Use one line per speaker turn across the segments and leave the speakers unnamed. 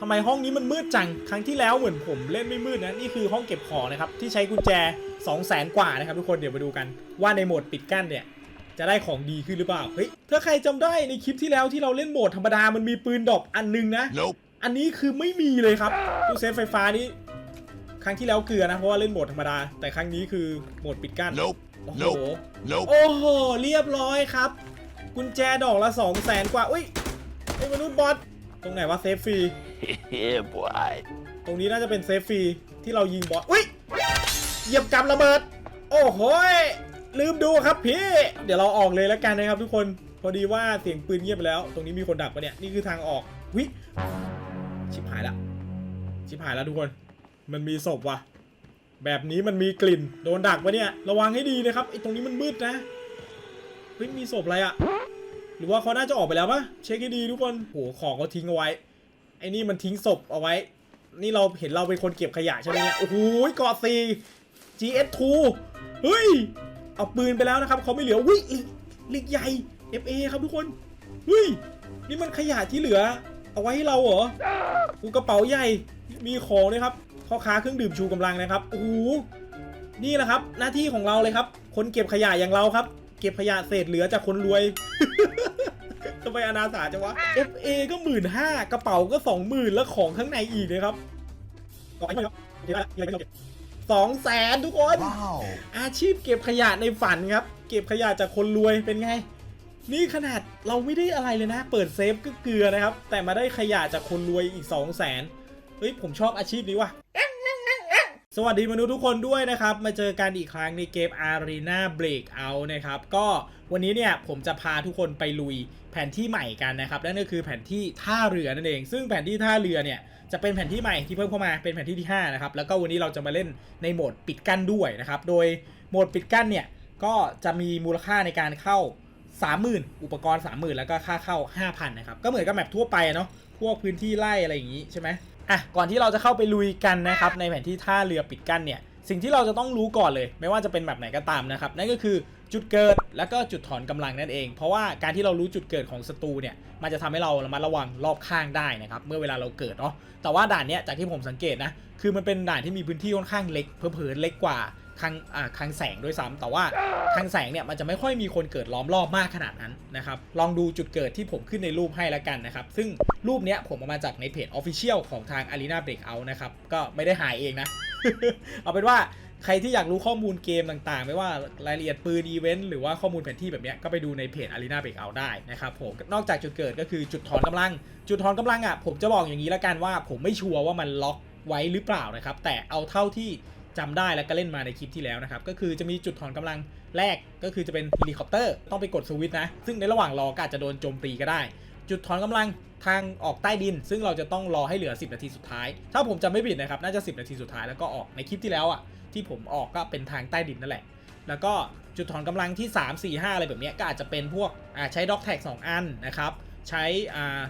ทำไมห้องนี้มันมืดจัง ครั้งที่แล้วเหมือนผมเล่นไม่มืดนะ นี่คือห้องเก็บของนะครับ ที่ใช้กุญแจ 2 0 0แสนกว่านะครับทุกคน เดี๋ยวมาดูกัน ว่าในโหมดปิดกั้นเนี่ย จะได้ของดีขึ้นหรือเปล่า เฮ้ย ถ้าใครจำได้ในคลิปที่แล้วที่เราเล่นโหมดธรรมดา มันมีปืนดอกอันนึงนะ
Nope.
อันนี้คือไม่มีเลยครับตู้เซฟไฟฟ้านี้ ครั้งที่แล้วเกลือนะ เพราะว่าเล่นโหมดธรรมดา แต่ครั้งนี้คือโหมดปิดกั้น
Nope.
โอ้โห
Nope. Nope.
โอ้โห เรียบร้อยครับ กุญแจดอกละ2 0 0แสนกว่า อุ้ยไอ้มนุษย์บอส ตรงไหนวะเซฟฟรี
yeah, boy.
ตรงนี้น่าจะเป็นเซฟฟรีที่เรายิงบอสอุ้ยเหยียบกับระเบิด โอ้โหยลืมดูครับพี่ เดี๋ยวเราออกเลยแล้วกันนะครับทุกคน พอดีว่าเสียงปืนเงียบไปแล้ว ตรงนี้มีคนดักปะเนี่ย นี่คือทางออกวิชิบหายละ ชิบหายแล้วทุกคน มันมีศพว่ะ แบบนี้มันมีกลิ่น โดนดักปะเนี่ย ระวังให้ดีนะครับไอ้ตรงนี้มันมืดนะ เฮ้ยมีศพอะไรอะ หรือว่าเขาน่าจะออกไปแล้วปะเช็คให้ดีทุกคนโหของเขาทิ้งเอาไว้ ไอ้นี่มันทิ้งศพเอาไว้ นี่เราเห็นเราเป็นคนเก็บขยะใช่ไหมเนี่ยโอ้โหเกาะซี GS2 เฮ้ย เอาปืนไปแล้วนะครับเขาไม่เหลือวิลิกลิกใหญ่ FA ครับทุกคนเฮ้ยนี่มันขยะที่เหลือ เอาไว้ให้เราเหรออูกระเป๋าใหญ่มีของด้วยครับพ่อค้าเครื่องดื่มชูกำลังนะครับโอ้โหนี่แหละครับ หน้าที่ของเราเลยครับ คนเก็บขยะอย่างเราครับ เก็บขยะเศษเหลือจากคนรวยำไมอนาถาจังวะ FA ก็หมื่นห้ากระเป๋าก็สองหมื่นแล้วของข้างในอีกนะครับก่อนไหมครับเดี๋ยวนะเดี๋ยวนะเดี๋ยวนะสองแสนทุกคน
Wow.
อาชีพเก็บขยะในฝันครับ เก็บขยะจากคนรวยเป็นไง นี่ขนาดเราไม่ได้อะไรเลยนะ เปิดเซฟก็เกลือนะครับ แต่มาได้ขยะจากคนรวยอีก 2 0 0แสนเฮ้ยผมชอบอาชีพนี้ว่ะ สวัสดีมนุษย์ทุกคนด้วยนะครับ มาเจอกันอีกครั้งในเกม Arena Breakout นะครับ ก็วันนี้เนี่ยผมจะพาทุกคนไปลุยแผนที่ใหม่กันนะครับ นั่นก็คือแผนที่ท่าเรือนั่นเอง ซึ่งแผนที่ท่าเรือเนี่ยจะเป็นแผนที่ใหม่ที่เพิ่มเข้ามาเป็นแผนที่ที่ 5 นะครับ แล้วก็วันนี้เราจะมาเล่นในโหมดปิดกั้นด้วยนะครับ โดยโหมดปิดกั้นเนี่ยก็จะมีมูลค่าในการเข้า 30,000 อุปกรณ์ 30,000 แล้วก็ค่าเข้า 5,000 นะครับ ก็เหมือนกับแมปทั่วไปเนาะ พวกพื้นที่ไร่อะไรอย่างงี้ใช่ไหม อะก่อนที่เราจะเข้าไปลุยกันนะครับในแผนที่ท่าเรือปิดกั้นเนี่ยสิ่งที่เราจะต้องรู้ก่อนเลย ไม่ว่าจะเป็นแบบไหนก็ตามนะครับนั่นก็คือจุดเกิดแล้วก็จุดถอนกำลังนั่นเอง เพราะว่าการที่เรารู้จุดเกิดของศัตรูเนี่ยมันจะทำให้เราระมัดระวังรอบข้างได้นะครับเมื่อเวลาเราเกิดเนาะแต่ว่าด่านเนี้ยจากที่ผมสังเกตนะคือมันเป็นด่านที่มีพื้นที่ค่อนข้างเล็กเผลอเล็กกว่า คลังอ่าคลังแสงด้วยซ้ำแต่ว่าคลังแสงเนี่ยมันจะไม่ค่อยมีคนเกิดล้อมรอบมากขนาดนั้นนะครับลองดูจุดเกิดที่ผมขึ้นในรูปให้แล้วกันนะครับ ซึ่งรูปเนี้ยผมเอามาจากในเพจ Official ของทาง Arena Breakout นะครับก็ไม่ได้หายเองนะ เอาเป็นว่าใครที่อยากรู้ข้อมูลเกมต่างๆ ไม่ว่ารายละเอียดปืนอีเวนต์หรือว่าข้อมูลแผนที่แบบเนี้ยก็ไปดูในเพจ Arena Breakout ได้นะครับผมนอกจากจุดเกิดก็คือจุดถอนกำลัง จุดถอนกำลังอะผมจะบอกอย่างนี้แล้วกันว่า ผมไม่ชัวร์ว่ามันล็อกไว้หรือเปล่านะครับแต่เอาเท่าที่ จำได้แล้วก็เล่นมาในคลิปที่แล้วนะครับ ก็คือจะมีจุดถอนกำลังแรกก็คือจะเป็นเฮลิคอปเตอร์ต้องไปกดสวิตช์นะ ซึ่งในระหว่างรอก็อาจจะโดนโจมตีก็ได้ จุดถอนกำลังทางออกใต้ดิน ซึ่งเราจะต้องรอให้เหลือ 10 นาทีสุดท้าย ถ้าผมจำไม่ผิดนะครับน่าจะ 10 นาทีสุดท้ายแล้วก็ออกในคลิปที่แล้วอะที่ผมออกก็เป็นทางใต้ดินนั่นแหละ แล้วก็จุดถอนกำลังที่ 3 4 5 อะไรแบบนี้ก็อาจจะเป็นพวกใช้ด็อกแท็ก2อันนะครับใช้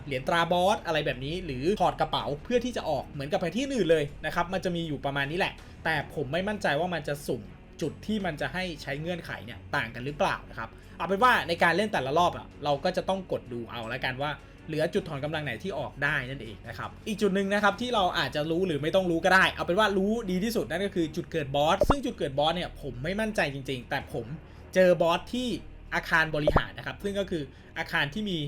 เหรียญตราบอสอะไรแบบนี้ หรือถอดกระเป๋าเพื่อที่จะออกเหมือนกับแผนที่อื่นเลยนะครับมันจะมีอยู่ประมาณนี้แหละ แต่ผมไม่มั่นใจว่ามันจะสุ่มจุดที่มันจะให้ใช้เงื่อนไขเนี่ยต่างกันหรือเปล่านะครับเอาเป็นว่าในการเล่นแต่ละรอบอะเราก็จะต้องกดดูเอาแล้วกันว่าเหลือจุดถอนกำลังไหนที่ออกได้นั่นเองนะครับอีกจุดหนึ่งนะครับที่เราอาจจะรู้หรือไม่ต้องรู้ก็ได้ เอาเป็นว่ารู้ดีที่สุดนั่นก็คือจุดเกิดบอสซึ่งจุดเกิดบอสเนี่ยผมไม่มั่นใจจริง ๆ แต่ผมเจอบอสที่อาคารบริหารนะครับซึ่งก็คืออาคารที่มี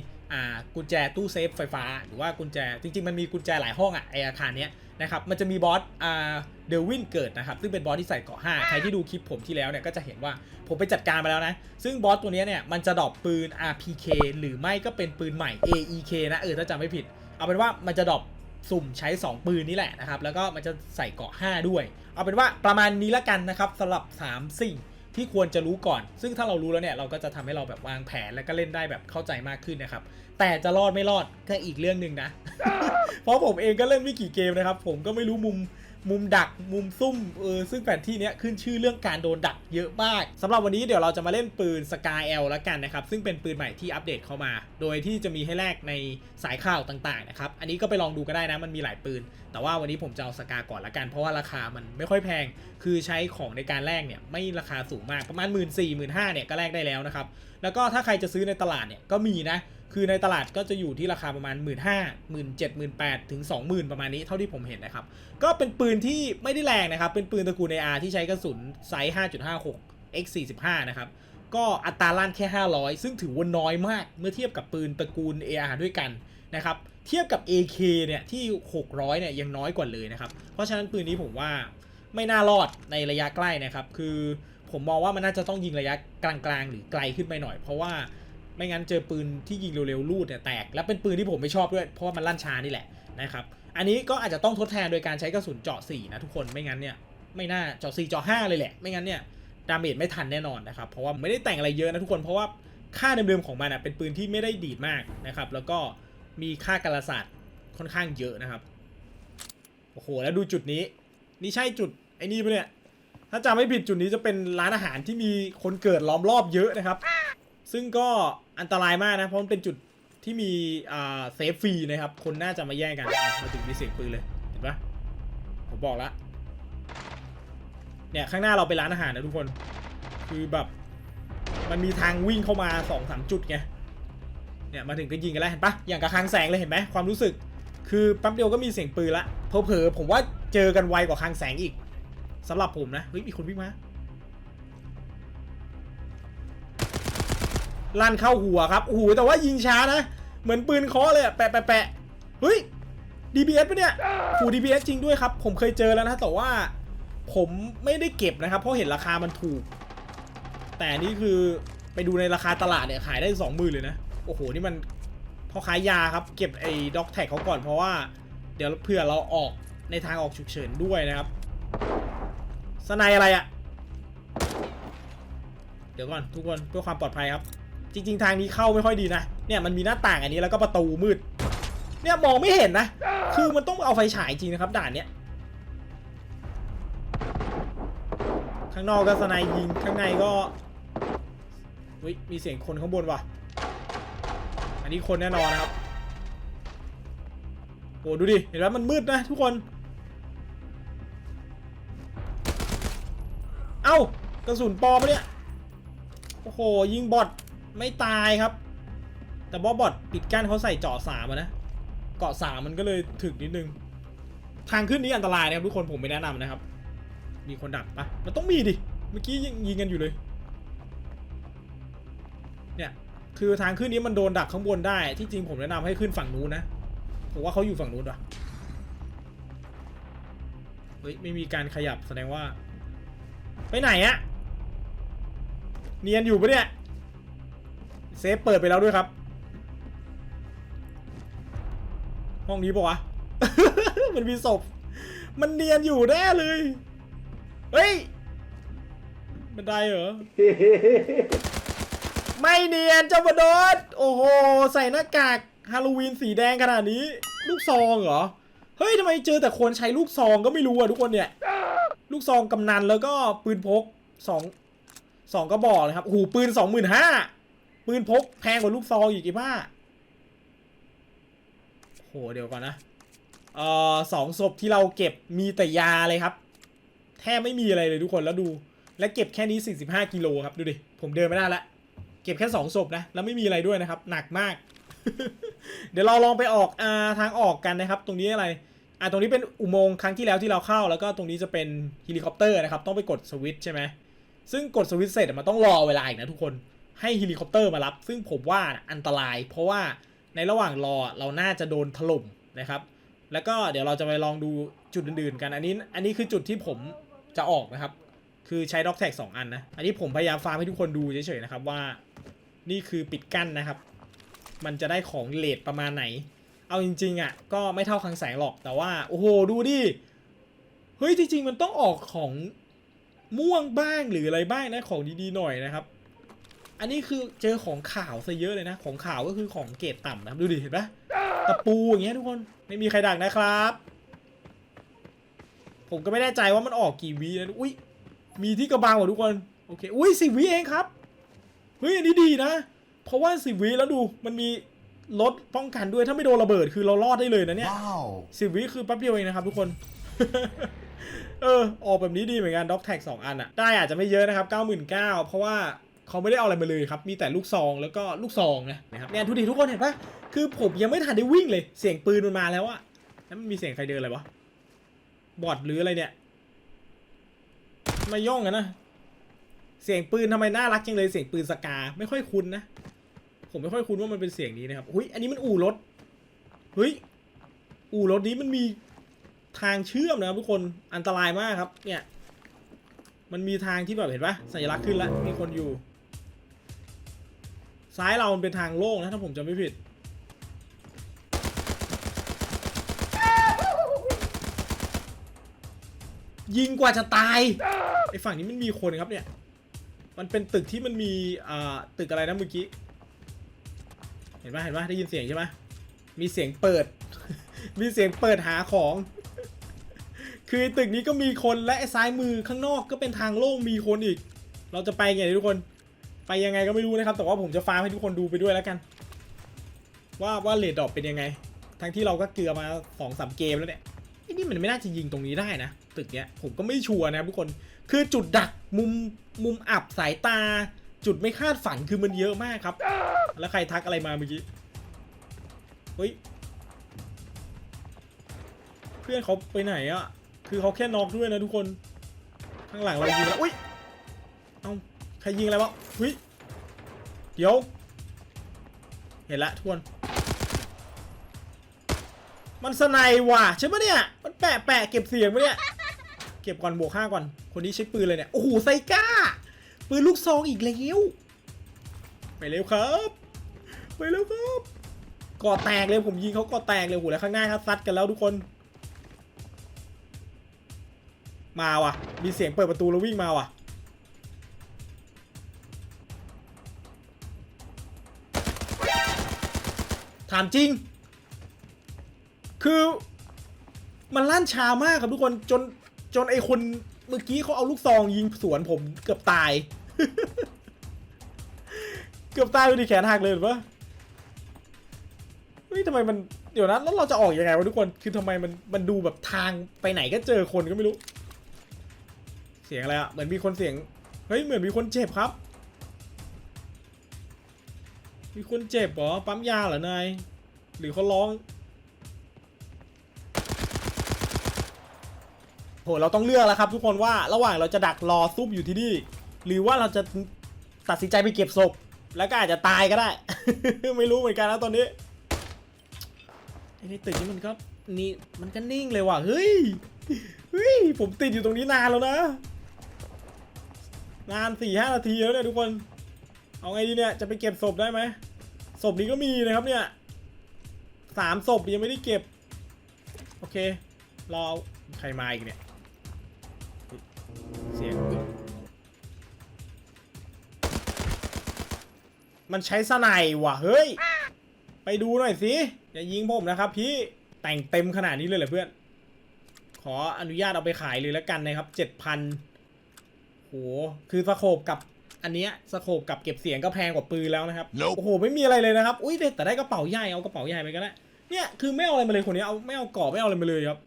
กุญแจตู้เซฟไฟฟ้า หรือว่ากุญแจจริง ๆ มันมีกุญแจหลายห้องอะไออาคารเนี้ย นะครับมันจะมีบอสอ่าเดวินเกิดนะครับซึ่งเป็นบอสที่ใส่เกราะ5ใครที่ดูคลิปผมที่แล้วเนี่ยก็จะเห็นว่าผมไปจัดการมาแล้วนะ ซึ่งบอสตัวเนี้ยเนี่ยมันจะดรอปปืน RPK หรือไม่ก็เป็นปืนใหม่ AEK นะเออถ้าจำไม่ผิด เอาเป็นว่ามันจะดรอปสุ่มใช้ 2 ปืนนี่แหละนะครับแล้วก็มันจะใส่เกราะ5ด้วย เอาเป็นว่าประมาณนี้ละกันนะครับสำหรับ 3 สิ่ง ที่ควรจะรู้ก่อน ซึ่งถ้าเรารู้แล้วเนี่ยเราก็จะทำให้เราแบบวางแผนแล้วก็เล่นได้แบบเข้าใจมากขึ้นนะครับ แต่จะรอดไม่รอดก็อีกเรื่องหนึ่งนะ เพราะผมเองก็เล่นไม่กี่เกมนะครับ ผมก็ไม่รู้มุม มุมดักมุมซุ่มเออซึ่งแผนที่เนี้ยขึ้นชื่อเรื่องการโดนดักเยอะมากสำหรับวันนี้เดี๋ยวเราจะมาเล่นปืน Sky L แล้วกันนะครับ ซึ่งเป็นปืนใหม่ที่อัปเดตเข้ามา โดยที่จะมีให้แลกในสายข่าวต่างๆนะครับ อันนี้ก็ไปลองดูก็ได้นะมันมีหลายปืน แต่ว่าวันนี้ผมจะเอาสกาก่อนละกัน เพราะว่าราคามันไม่ค่อยแพง คือใช้ของในการแลกเนี่ยไม่ราคาสูงมากประมาณ 1 4 0 0 0 0 5เนี่ยก็แลกได้แล้วนะครับแล้วก็ถ้าใครจะซื้อในตลาดเนี่ยก็มีนะ คือในตลาดก็จะอยู่ที่ราคาประมาณ 1 5 0 0 0 0 1 7 0 0 0ถึง 20,000 ประมาณนี้เท่าที่ผมเห็นนะครับ ก็เป็นปืนที่ไม่ได้แรงนะครับ เป็นปืนตระกูล AR ที่ใช้กระสุนไซส์ 5.56 x 45นะครับ ก็อัตราลั่นแค่ 500 ซึ่งถือว่าน้อยมากเมื่อเทียบกับปืนตระกูล AR ด้วยกันนะครับ เทียบกับ AK เนี่ยที่ 600 เนี่ยยังน้อยกว่าเลยนะครับ เพราะฉะนั้นปืนนี้ผมว่าไม่น่ารอดในระยะใกล้นะครับ คือผมมองว่ามันน่าจะต้องยิงระยะกลางๆ หรือไกลขึ้นไปหน่อย เพราะว่า ไม่งั้นเจอปืนที่ยิงเร็วๆลูดเนี่ยแตก และเป็นปืนที่ผมไม่ชอบด้วย เพราะว่ามันลั่นช้านี่แหละนะครับ อันนี้ก็อาจจะต้องทดแทนโดยการใช้กระสุนเจาะ4นะทุกคน ไม่งั้นเนี่ยไม่น่าเจาะ4เจาะ5เลยแหละ ไม่งั้นเนี่ยดาเมจไม่ทันแน่นอนนะครับ เพราะว่าไม่ได้แต่งอะไรเยอะนะทุกคน เพราะว่าค่าเดิมๆของมันอะเป็นปืนที่ไม่ได้ดีดมากนะครับ แล้วก็มีค่ากาลศาสตร์ค่อนข้างเยอะนะครับ โอ้โห แล้วดูจุดนี้ นี่ใช่จุดไอ้นี่ปะเนี่ย ถ้าจำไม่ผิดจุดนี้จะเป็นร้านอาหารที่มีคนเกิดล้อมรอบเยอะนะครับ ซึ่งก็ อันตรายมากนะ เพราะมันเป็นจุดที่มีอ่าเซฟฟรีนะครับ คนน่าจะมาแย่งกันมาถึงมีเสียงปืนเลย เห็นปะผมบอกแล้วเนี่ยข้างหน้าเราเป็นร้านอาหารนะทุกคน คือแบบ มันมีทางวิ่งเข้ามาสองสามจุดไงเนี่ยมาถึงก็ยิงกันแล้วเห็นปะอย่างกับคลังแสงเลยเห็นไหมความรู้สึก คือแป๊บเดียวก็มีเสียงปืนละเผลอผมว่าเจอกันไวกว่าคังแสงอีกสำหรับผมนะเฮ้ยมีคนวิ่งมา ลั่นเข้าหัวครับโอ้โหแต่ว่ายิงช้านะ เหมือนปืนเคาะเลยอะแปะแปะแปะเฮ้ย DBS ปะเนี่ยผู DBS จริงด้วยครับ ผมเคยเจอแล้วนะ แต่ว่าผมไม่ได้เก็บนะครับ เพราะเห็นราคามันถูก แต่นี่คือไปดูในราคาตลาดเนี่ยขายได้สองหมื่นเลยนะ โอ้โห นี่มันพ่อค้ายาครับ เก็บไอ้ด็อกแท็กเขาก่อนเพราะว่า เดี๋ยวเผื่อเราออกในทางออกฉุกเฉินด้วยนะครับสไนอะไรอะ่ะ เดี๋ยวก่อนทุกคนเพื่อความปลอดภัยครับ จริง ๆ ทางนี้เข้าไม่ค่อยดีนะเนี่ยมันมีหน้าต่างอันนี้แล้วก็ประตูมืด เนี่ยมองไม่เห็นนะ คือมันต้องเอาไฟฉายจริงนะครับด่านเนี้ยข้างนอกก็สไนยิงข้างในก็เฮ้ยมีเสียงคนข้างบนว่ะ อันนี้คนแน่นอนนะครับโอ้ดูดิเห็นไหมมันมืดนะทุกคน เอ้ากระสุนปอมเนี่ยโอ้โหยิงบอท ไม่ตายครับ แต่บอบอทปิดกั้นเขาใส่เจาะสามนะ เกาะสามมันก็เลยถึกนิดนึง ทางขึ้นนี้อันตรายนะครับทุกคนผมไม่แนะนำนะครับ มีคนดักปะมันต้องมีดิ เมื่อกี้ยังยิงกันอยู่เลย เนี่ยคือทางขึ้นนี้มันโดนดักข้างบนได้ ที่จริงผมแนะนำให้ขึ้นฝั่งนู้นนะ ผมว่าเขาอยู่ฝั่งนู้นว่ะเฮ้ยไม่มีการขยับแสดงว่า ไปไหนอะเนียนอยู่ปะเนี่ย เซฟเปิดไปแล้วด้วยครับ ห้องนี้ปะวะ มันมีศพ มันเนียนอยู่แน่เลย เฮ้ยบันได้เหรอ ไม่เนียนเจ้าบดดโอ้โห ใส่หน้ากากฮาโลวีนสีแดงขนาดนี้ ลูกซองเหรอ เฮ้ยทำไมเจอแต่คนใช้ลูกซองก็ไม่รู้อะทุกคนเนี่ย ลูกซองกำนันแล้วก็ปืนพกสองสองกระบอกเลยครับโอ้โหปืนสองหมื่นห้า ปืนพกแพงกว่าลูกซองอีกกี่บ้าโหเดี๋ยวก่อนนะเอ่อสองศพที่เราเก็บมีแต่ยาเลยครับ แทบไม่มีอะไรเลยทุกคนแล้วดู และเก็บแค่นี้ 45กิโลครับดูดิผมเดินไม่ได้ละเก็บแค่สองศพนะแล้วไม่มีอะไรด้วยนะครับ หนักมาก เดี๋ยวเราลองไปออกอาทางออกกันนะครับ ตรงนี้อะไรอะตรงนี้เป็นอุโมงค์ครั้งที่แล้วที่เราเข้า แล้วก็ตรงนี้จะเป็นเฮลิคอปเตอร์นะครับต้องไปกดสวิตช์ใช่ไหมซึ่งกดสวิตช์เสร็จมันต้องรอเวลาอีกนะทุกคน ให้เฮลิคอปเตอร์มารับ ซึ่งผมว่าอันตราย เพราะว่าในระหว่างรอเราน่าจะโดนถล่มนะครับ แล้วก็เดี๋ยวเราจะไปลองดูจุดอื่นๆกัน อันนี้อันนี้คือจุดที่ผมจะออกนะครับ คือใช้ด็อกแท็กสองอันนะ อันนี้ผมพยายามฟาร์มให้ทุกคนดูเฉยๆนะครับว่า นี่คือปิดกั้นนะครับ มันจะได้ของเลทประมาณไหน เอาจริงๆอะก็ไม่เท่าคลังแสงหรอก แต่ว่าโอ้โหดูดิ เฮ้ยจริงๆมันต้องออกของม่วงบ้างหรืออะไรบ้างนะของดีๆหน่อยนะครับ อันนี้คือเจอของข่าวซะเยอะเลยนะ ของข่าวก็คือของเกรดต่ำนะครับ ดูดิเห็นปะตะปูอย่างเงี้ยทุกคน ไม่มีใครดักนะครับ ผมก็ไม่แน่ใจว่ามันออกกี่วีนะ อุ้ย มีที่กระบังว่ะทุกคน โอเค อุ้ยสิบวิเองครับ เฮ้ย อันนี้ดีนะ เพราะว่าสิบวิแล้วดู มันมีรถป้องกันด้วย ถ้าไม่โดนระเบิดคือเรารอดได้เลยนะเนี่ย
Wow.
สิบวิคือแป๊บเดียวเองนะครับ ทุกคนเออออกแบบนี้ดีเหมือนกันด็อกแท็กสองอันอะได้อาจจะไม่เยอะนะครับ 99,000เพราะว่า เขาไม่ได้เอาอะไรมาเลยครับ มีแต่ลูกซองแล้วก็ลูกซองนะนะครับเนี่ยทุกทีทุกคนเห็นปะคือผมยังไม่ทันได้วิ่งเลย เสียงปืนมันมาแล้วอะแล้วมันมีเสียงใครเดินอะไรวะ บอดหรืออะไรเนี่ยทำไมาย่องกันนะ เสียงปืนทำไมน่ารักจังเลย เสียงปืนสกา ไม่ค่อยคุ้นนะ ผมไม่ค่อยคุ้นว่ามันเป็นเสียงนี้นะครับอุ้ย อันนี้มันอู่รถ เฮ้ย อู่รถนี้มันมีทางเชื่อมนะครับทุกคน อันตรายมากครับ เนี่ย มันมีทางที่แบบเห็นปะสัญลักษณ์ขึ้นแล้ว มีคนอยู่ ซ้ายเรามันเป็นทางโล่งนะถ้าผมจำไม่ผิด ยิงกว่าจะตายไอฝั่งนี้มันมีคนครับเนี่ย มันเป็นตึกที่มันมีอ่าตึกอะไรนะเมื่อกี้ เห็นปะเห็นปะได้ยินเสียงใช่ไหมมีเสียงเปิด มีเสียงเปิดหาของ คือตึกนี้ก็มีคนและซ้ายมือข้างนอกก็เป็นทางโล่งมีคนอีก เราจะไปไงทุกคน ไปยังไงก็ไม่รู้นะครับ แต่ว่าผมจะฟาร์มให้ทุกคนดูไปด้วยแล้วกัน ว่าว่าเลดดรอปเป็นยังไง ทั้งที่เราก็เกลือมาสองสามเกมแล้วเนี่ยไอ้นี่มันไม่น่าจะยิงตรงนี้ได้นะตึกเนี้ยผมก็ไม่ชัวร์นะครับทุกคนคือจุดดักมุมมุมอับสายตา จุดไม่คาดฝันคือมันเยอะมากครับ แล้วใครทักอะไรมาเมื่อกี้เฮ้ยเพื่อนเขาไปไหนอะคือเขาแค่นอกด้วยนะทุกคน ข้างหลังเรายิงแล้วอุ้ย ใครยิงอะไรวะเฮ้ยเดี๋ยว เห็นละทุกคน มันสไนว่ะใช่ปะเนี่ย มันแปะแปะเก็บเสียงปะเนี่ย เก็บก่อนบวกห้าก่อน คนนี้ใช้ปืนเลยเนี่ย โอ้โหไซก้า ปืนลูกซองอีกแล้ว ไปเร็วครับ ไปเร็วครับก่อแตกเลยผมยิงเขาก่อแตกเลยโอ้โหแล้วข้างหน้าครับซัดกันแล้วทุกคน มาว่ะ มีเสียงเปิดประตูแล้ววิ่งมาว่ะามจริง คือมันลั่นช้ามากครับทุกคนจนจนไอคนเมื่อกี้เขาเอาลูกซองยิงสวนผมเกือบตาย เกือบตายไปดิแขนหักเลยหรือปะเฮ้ยทำไมมันเดี๋ยวนะแล้วเราจะออกยังไงวะทุกคนคือทำไมมันมันดูแบบทางไปไหนก็เจอคนก็ไม่รู้ เสียงอะไรอะเหมือนมีคนเสียงเฮ้ยเหมือนมีคนเจ็บครับ มีคนเจ็บเหรอ ปั๊มยาเหรอนาย หรือเขาร้อง โห เราต้องเลือกแล้วครับทุกคนว่าระหว่างเราจะดักรอซุ่มอยู่ที่นี่ หรือว่าเราจะตัดสินใจไปเก็บศพ แล้วก็อาจจะตายก็ได้ ไม่รู้เหมือนกันนะตอนนี้ไอ้ในตึกนี้มันก็นี่มันก็นิ่งเลยว่ะ เฮ้ย เฮ้ย ผมติดอยู่ตรงนี้นานแล้วนะ นานสี่ห้านาทีแล้วเนี่ยทุกคน เอาไงดีเนี่ย จะไปเก็บศพได้ไหม ศพนี้ก็มีนะครับเนี่ยสามศพยังไม่ได้เก็บ โอเค รอใครมาอีกเนี่ย เสียง มันใช้สไนว่ะ เฮ้ย ไปดูหน่อยสิ อย่ายิงผมนะครับพี่ แต่งเต็มขนาดนี้เลยเหรอเพื่อน ขออนุญาตเอาไปขายเลยแล้วกันนะครับเจ็ดพันโห คือสโคบกับ อันเนี้ยสโคบกับเก็บเสียงก็แพงกว่าปืนแล้วนะครับ
Nope
โอ้โหไม่มีอะไรเลยนะครับอุ้ยแต่ได้กระเป๋าใหญ่เอากระเป๋าใหญ่ไปก็ได้เนี่ยคือไม่เอาอะไรมาเลยคนนี้เอาไม่เอากรอบไม่เอาอะไรมาเลยครับ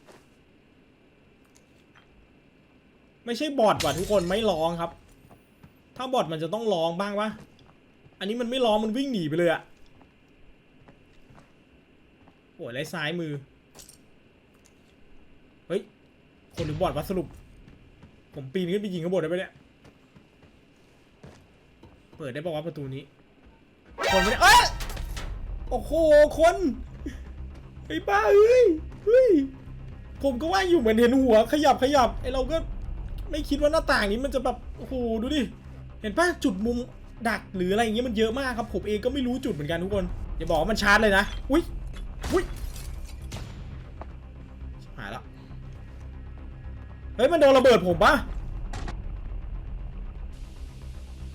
ไม่ใช่บอทว่ะทุกคนไม่ร้องครับ ถ้าบอทมันจะต้องร้องบ้างปะอันนี้มันไม่ร้องมันวิ่งหนีไปเลยอะโอ้ยไรซ้ายมือเฮ้ยคนหรือบอทวะสรุป ผมปีนขึ้นไปยิงข้างบนได้ไหมเนี่ยเปิดได้ป่าวะประตูนี้ คนไม่ได้เอ้ยโอ้โหคนไอ้บ้าเอ้ยเฮ้ยผมก็ว่าอยู่เหมือนเห็นหัวขยับขยับไอเราก็ไม่คิดว่าหน้าต่างนี้มันจะแบบโอ้โหดูดิเห็นปะจุดมุมดักหรืออะไรอย่างเงี้ยมันเยอะมากครับ ผมเองก็ไม่รู้จุดเหมือนกันทุกคนอย่าบอกว่ามันชาร์จเลยนะอุ้ยอุ้ยหายแล้วเฮ้ยมันโดนระเบิดผมปะ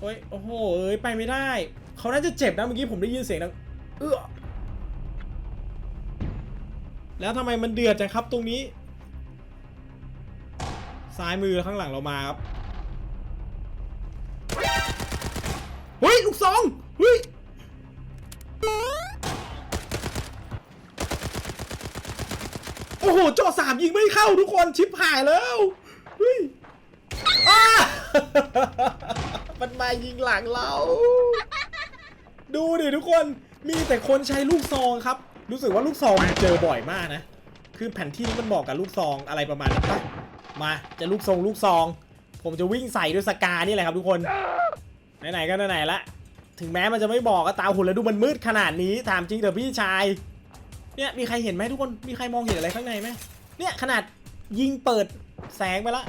เฮ้ยโอ้โหเอ้ยไปไม่ได้ เขาน่าจะเจ็บนะเมื่อกี้ผมได้ยินเสียงดังเอื้อแล้วทำไมมันเดือดจังครับตรงนี้ ซ้ายมือข้างหลังเรามาครับเฮ้ยลูกซองเฮ้ยโอ้โหเจาะสามยิงไม่เข้าทุกคนชิปหายแล้วเฮ้ยอ้า มันมายิงหลังเรา ดูดิทุกคนมีแต่คนใช้ลูกซองครับ รู้สึกว่าลูกซองเจอบ่อยมากนะ คือแผ่นที่นี้มันบอกกับลูกซองอะไรประมาณนี้ปะมาจะลูกซองลูกซอง ผมจะวิ่งใส่ด้วยสกานี่แหละครับทุกคนไหนๆก็ไหนๆละถึงแม้มันจะไม่บอกก็ตาหุ่นแล้วดูมันมืดขนาดนี้ถามจริงเถอะพี่ชาย เนี่ยมีใครเห็นไหมทุกคนมีใครมองเห็นอะไรข้างในไหมเนี่ยขนาดยิงเปิดแสงไปละ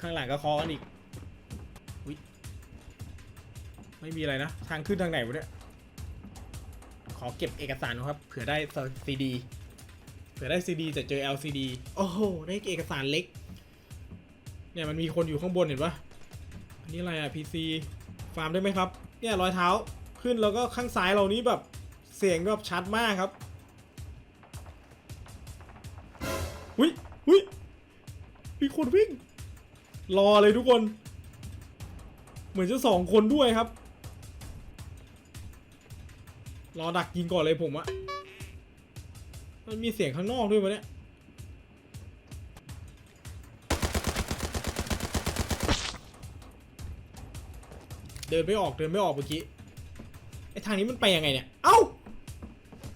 ข้างหลังก็คอกันอีก ไม่มีอะไรนะ ทางขึ้นทางไหนวะเนี่ย ขอเก็บเอกสารนะครับ เผื่อได้ซีดี เผื่อได้ซีดีจะเจอ LCD โอ้โห ได้เอกสารเล็ก เนี่ยมันมีคนอยู่ข้างบนเห็นปะอันนี้อะไรอะ PC ฟาร์มได้ไหมครับ เนี่ยรอยเท้าขึ้นแล้วก็ข้างซ้ายเรานี้แบบเสียงแบบชัดมากครับหุยหุยมีคนวิ่ง รอเลยทุกคน เหมือนจะสองคนด้วยครับ รอดักยิงก่อนเลยผมอะมันมีเสียงข้างนอกด้วยวะเนี่ยเดินไม่ออกเดินไม่ออกเมื่อกี้ไอทางนี้มันไปยังไงเนี่ย เอ้า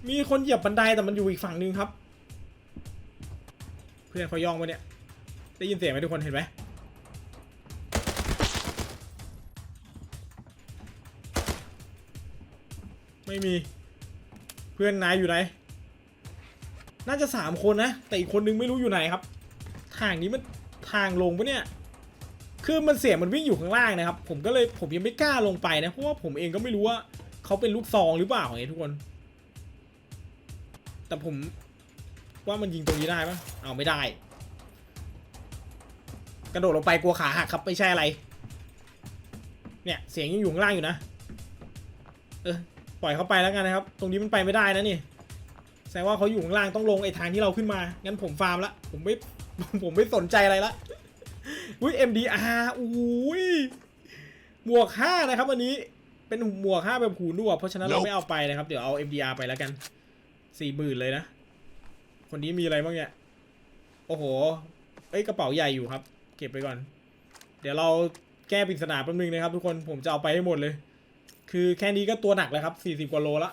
มีคนเหยียบบันไดแต่มันอยู่อีกฝั่งนึงครับ เพื่อนเขาย่องมาเนี่ย ได้ยินเสียงไหมทุกคนเห็นไหม ไม่มี เพื่อนนายอยู่ไหน น่าจะสามคนนะ แต่อีกคนนึงไม่รู้อยู่ไหนครับ ทางนี้มันทางลงปะเนี่ย คือมันเสียงมันวิ่งอยู่ข้างล่างนะครับ ผมก็เลยผมยังไม่กล้าลงไปนะ เพราะว่าผมเองก็ไม่รู้ว่าเขาเป็นลูกซองหรือเปล่าไงทุกคน แต่ผมว่ามันยิงตรงนี้ได้ปะเอาไม่ได้ กระโดดลงไปกลัวขาหักครับไม่ใช่อะไร เนี่ยเสียงยังอยู่ข้างล่างอยู่นะ เออ ปล่อยเขาไปแล้วกันนะครับ ตรงนี้มันไปไม่ได้นะนี่แสดงว่าเขาอยู่ข้างล่างต้องลงไอ้ทางที่เราขึ้นมา งั้นผมฟาร์มละ ผมไม่ ผมไม่สนใจอะไรละ อุ้ย MDR อุ้ยหมวก5นะครับวันนี้ เป็นหมวก5แบบหูหนวก เพราะฉะนั้นเรา
Nope
ไม่เอาไปนะครับ เดี๋ยวเอา MDR ไปแล้วกัน สี่หมื่นเลยนะ คนนี้มีอะไรบ้างเนี่ย โอ้โห เอ้ยกระเป๋าใหญ่อยู่ครับ เก็บไปก่อน เดี๋ยวเราแก้ปริศนาแป๊บนึงนะครับทุกคน ผมจะเอาไปให้หมดเลย คือแค่นี้ก็ตัวหนักแล้วครับ40กว่าโลละ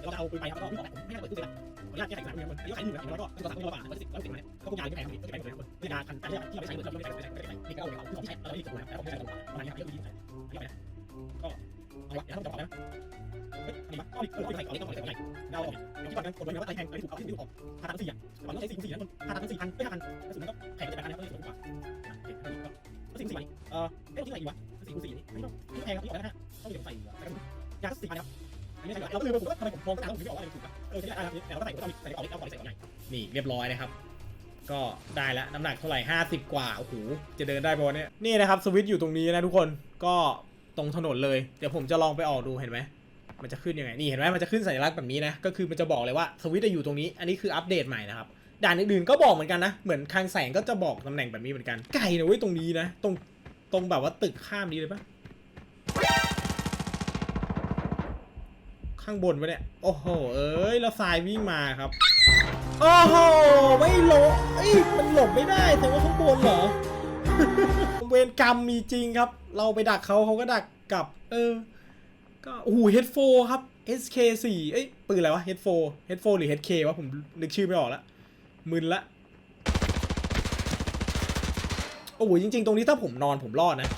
เราจะเอาปืนไปครับก็ไม่บอกผมไม่ให้เปิดตู้เลยนะขออนุญาตแก้ไขสารเงินมันอายุขายหนึ่งแล้วก็ตัวสามตัวบาทมันสิบแล้วสิบเนี่ยก็ทุกอย่างที่แพงก็จะไปหมดเลยนี่การการที่ที่ไม่ใช้เงินเราไม่ใช้ไม่ใช้ไม่ใช้นี่ก็เอาเอาที่ของที่ใช้เราที่ถูกนะแล้วผมไม่ใช้ตรงประมาณนี้ครับเยอะดีนี่ไปนะก็เอาละเดี๋ยวเราจะบอกแล้วเฮ้ยนี่ก็มีเออใส่ก่อนนี่ต้องใส่ก่อนไหนเราออกที่ก่อนนั้นคนไว้ว่าไอ้แพงไอ้ถูกเอาที่ถูกออกห้าพันสี่อะตอนต้องใช้สี่คูณสี่นะห้าพันสี่พันไม่ห้าพันกระสุนก็แพงจะไปพันนะก็เลยถูกกว่า ก็สี่คูณสี่เออเอ้ยที่ไหนอยู่วะสี่คูณสี่นี่ไม่แพงครับที่ออกแล้วนะต้องมีใส่ยาก็สี่พันครับไม่ใช่เราก็เลยผมว่าทำไมผมมองตามผมไม่ออกว่าอะไรถูกอะเออใช่ได้แล้วแต่ว่าใส่ก็ต้องมีใส่ออกเอาก่อนใส่ก่อนใหญ่นี่เรียบร้อยนะครับก็ได้แล้วน้ำหนักเท่าไหร่ 50 กว่า โอ้โห จะเดินได้ปะวะเนี่ย นี่นะครับ สวิตช์อยู่ตรงนี้นะทุกคน ก็ตรงถนนเลย เดี๋ยวผมจะลองไปออกดูเห็นไหม มันจะขึ้นยังไง นี่เห็นไหมมันจะขึ้นสัญลักษณ์แบบนี้นะ ก็คือมันจะบอกเลยว่าสวิตช์จะอยู่ตรงนี้ อันนี้คืออัปเดตใหม่นะครับ ด่านอื่นๆก็บอกเหมือนกันนะ เหมือนคลังแสงก็จะบอกตำแหน่งแบบนี้เหมือนกัน ไกลนะเว้ยตรงนี้นะ ตรงตรงแบบว่าตึกข้ามนี้เลยปะข้างบนวะเนี่ย โอ้โห เอ้ย แล้วทรายวิ่งมาครับ โอ้โห ไม่หลบเอ้ย มันหลบไม่ได้แต่ว่าข้างบนเหรอ เวรกรรมมีจริงครับ เราไปดักเขาเขาก็ดักกลับ เออ ก็โอ้โห H4 ครับ SK4 เอ้ย ปืนอะไรวะ H4 H4 หรือ HK วะ ผมนึกชื่อไม่ออกละ มึนละ โอ้โหจริง ๆ ตรงนี้ถ้าผมนอนผมรอดนะ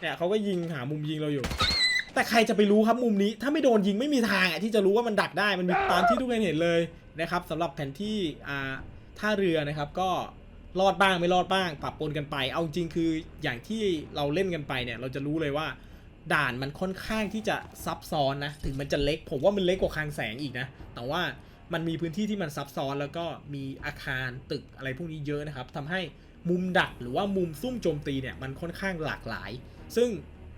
เนี่ยเขาก็ยิงหามุมยิงเราอยู่ แต่ใครจะไปรู้ครับมุมนี้ ถ้าไม่โดนยิงไม่มีทางอะที่จะรู้ว่ามันดักได้ มันมีตามที่ทุกคนเห็นเลยนะครับสำหรับแผนที่อ่าท่าเรือนะครับก็รอดบ้างไม่รอดบ้างปรับปนกันไป เอาจริงคืออย่างที่เราเล่นกันไปเนี่ย เราจะรู้เลยว่า ด่านมันค่อนข้างที่จะซับซ้อนนะ ถึงมันจะเล็ก ผมว่ามันเล็กกว่าคลังแสงอีกนะ แต่ว่า มันมีพื้นที่ที่มันซับซ้อนแล้วก็มีอาคารตึกอะไรพวกนี้เยอะนะครับทำให้มุมดักหรือว่ามุมซุ่มโจมตีเนี่ยมันค่อนข้างหลากหลาย ซึ่ง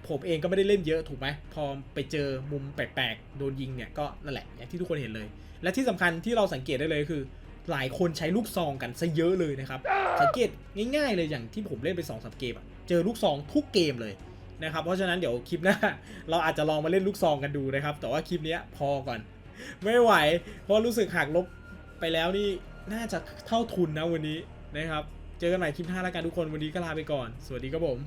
ผมเองก็ไม่ได้เล่นเยอะถูกไหมพอไปเจอมุมแปลกๆโดนยิงเนี่ยก็นั่นแหละอย่างที่ทุกคนเห็นเลย และที่สำคัญที่เราสังเกตได้เลยคือ หลายคนใช้ลูกซองกันซะเยอะเลยนะครับสังเกตง่ายๆเลยอย่างที่ผมเล่นไป2อสเกมเจอลูกซองทุกเกมเลยนะครับเพราะฉะนั้นเดี๋ยวคลิปหน้า เราอาจจะลองมาเล่นลูกซองกันดูนะครับแต่ว่าคลิปนี้พอก่อน ไม่ไหว เพราะรู้สึกหักลบไปแล้วนี่น่าจะเท่าทุนนะวันนี้นะครับ เจอกันใหม่คลิปหน้าแล้วกันทุกคนวันนี้ก็ลาไปก่อน สวัสดีครับผม